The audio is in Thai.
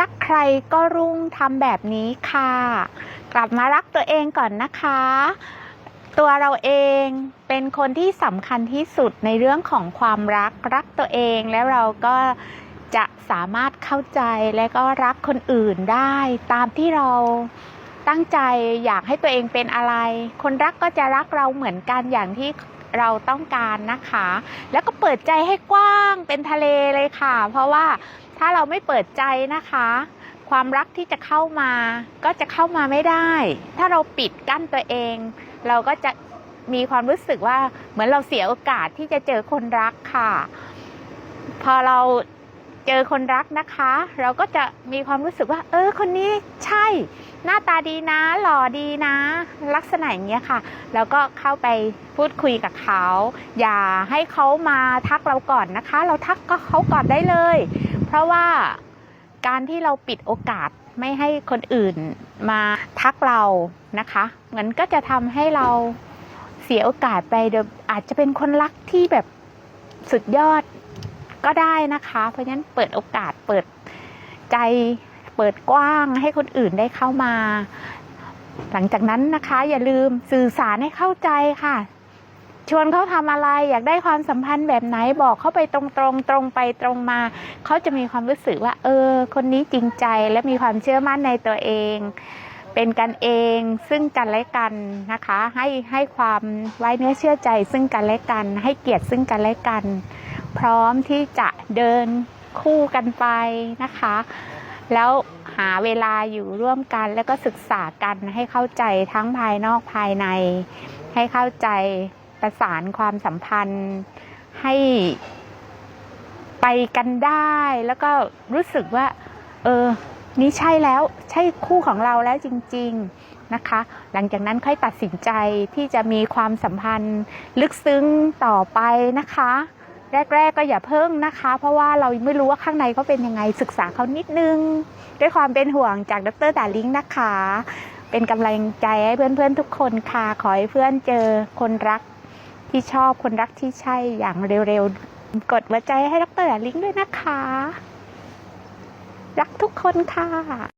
รักใครก็รุ่งทำแบบนี้ค่ะ กลับมารักตัวเองก่อนนะคะ ตัวเราเองเป็นคนที่สำคัญที่สุดในเรื่องของความรักรักตัวเองแล้วเราก็จะสามารถเข้าใจและก็รักคนอื่นได้ ตามที่เราตั้งใจอยากให้ตัวเองเป็นอะไร คนรักก็จะรักเราเหมือนกันอย่างที่ เราต้องการนะคะ แล้วก็เปิดใจให้กว้างเป็นทะเลเลยค่ะ เพราะว่าถ้าเราไม่เปิดใจนะคะ ความรักที่จะเข้ามา ก็จะเข้ามาไม่ได้ ถ้าเราปิดกั้นตัวเอง เราก็จะมีความรู้สึกว่าเหมือนเราเสียโอกาสที่จะเจอคนรักค่ะ พอเราเจอคนรักนะคะ เราก็จะมีความรู้สึกว่า เออ คนนี้ใช่ หน้าตาดีนะ หล่อดีนะ ลักษณะอย่างเงี้ยค่ะ แล้วก็เข้าไปพูดคุยกับเขา อย่าให้เขามาทักเราก่อนนะคะ เราทักก็เขาก่อนได้เลย เพราะว่าการที่เราปิดโอกาสไม่ให้คนอื่นมาทักเรานะคะมันก็จะทำให้เราเสียโอกาสไปเดอาจจะเป็นคนรักที่แบบสุดยอดก็ได้นะคะ เพราะฉะนั้นเปิดโอกาสเปิดใจ ปิดกว้างให้คนอื่นได้เข้ามา หลังจากนั้นนะคะ อย่าลืมสื่อสารให้เข้าใจค่ะ ชวนเขาทำอะไรอยากได้ความสัมพันธ์แบบไหนบอกเขาไปตรงๆตรงไปตรงมา เขาจะมีความรู้สึกว่า เออ คนนี้จริงใจและมีความเชื่อมั่นในตัวเองเป็นกันเองซึ่งกันและกันนะคะ ให้ให้ความไว้เนื้อเชื่อใจซึ่งกันและกัน ให้เกียรติซึ่งกันและกัน พร้อมที่จะเดินคู่กันไปนะคะ แล้วหาเวลาอยู่ร่วมกันแล้วก็ศึกษากันให้เข้าใจทั้งภายนอกภายใน ให้เข้าใจประสานความสัมพันธ์ให้ไปกันได้แล้วก็รู้สึกว่า เออ นี่ใช่แล้วใช่คู่ของเราแล้วจริง ๆนะคะ หลังจากนั้นค่อยตัดสินใจที่จะมีความสัมพันธ์ลึกซึ้งต่อไปนะคะ แรก ๆ ก็อย่าเพิ่งนะคะ เพราะว่าเราไม่รู้ว่าข้างในเขาเป็นยังไงศึกษาเขานิดนึง ด้วยความเป็นห่วงจากดรดาลิงนะคะ เป็นกำลังใจให้เพื่อนๆทุกคนค่ะ ขอให้เพื่อนเจอคนรักที่ชอบคนรักที่ใช่อย่างเร็วๆ กดหัวใจให้ดรดาลิงด้วยนะคะ รักทุกคนค่ะ